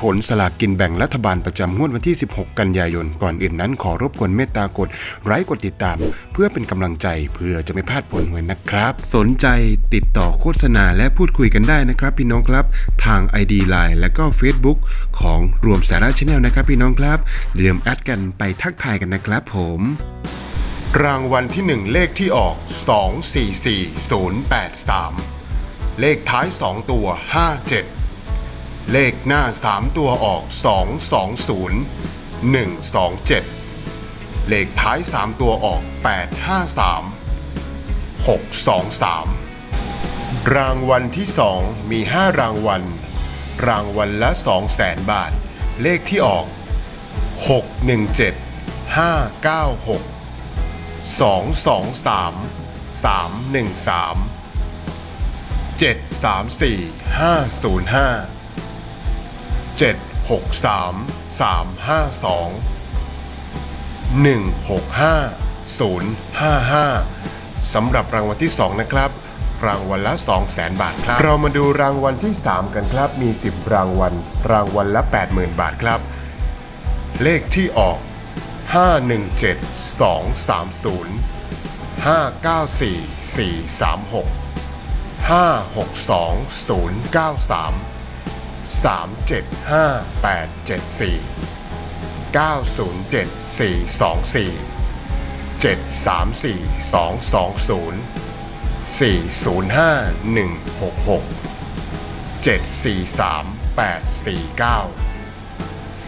ผลสลากกินแบ่งรัฐบาลประจำงวดวันที่ 16 กันยายน ก่อนอื่นนั้นขอรบกวนเมตตากดไลค์กดติดตาม เพื่อเป็นกำลังใจเพื่อจะไม่พลาดผลหวยนะครับ สนใจติดต่อโฆษณาและพูดคุยกันได้นะครับ พี่น้องครับ ทาง ID Line และก็ Facebook ของรวมสาระชาแนลนะครับ พี่น้องครับอย่าลืมแอดกันไปทักทายกันนะครับผมรางวัลที่ 1 เลขที่ออก 244083 เลขท้าย 2 ตัว 57 เลขหน้า 3 ตัวออก 220 127 เลขท้าย 3 ตัวออก 853 623 รางวัลที่ 2 มี 5 รางวัล รางวัลละ2แสนบาท เลขที่ออก 617 596สองส องสามสามหนึ่งสำหรับรางวัลที่สองนะครับ รางวัลละ 2 0 0แสนบาทครับ เรามาดูรางวัลที่ 3 กันครับ มี 10 รางวัล รางวัลละ 80,000 บาทครับ เลขที่ออก 517 230 594 436 562 093 375 874 907 424 734 220 405 166 743 849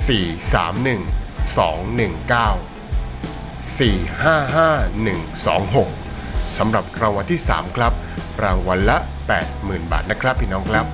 431 219 455126สำหรับรางวัลที่ 3 ครับ รางวัลละ 80,000 บาทนะครับพี่น้องครับ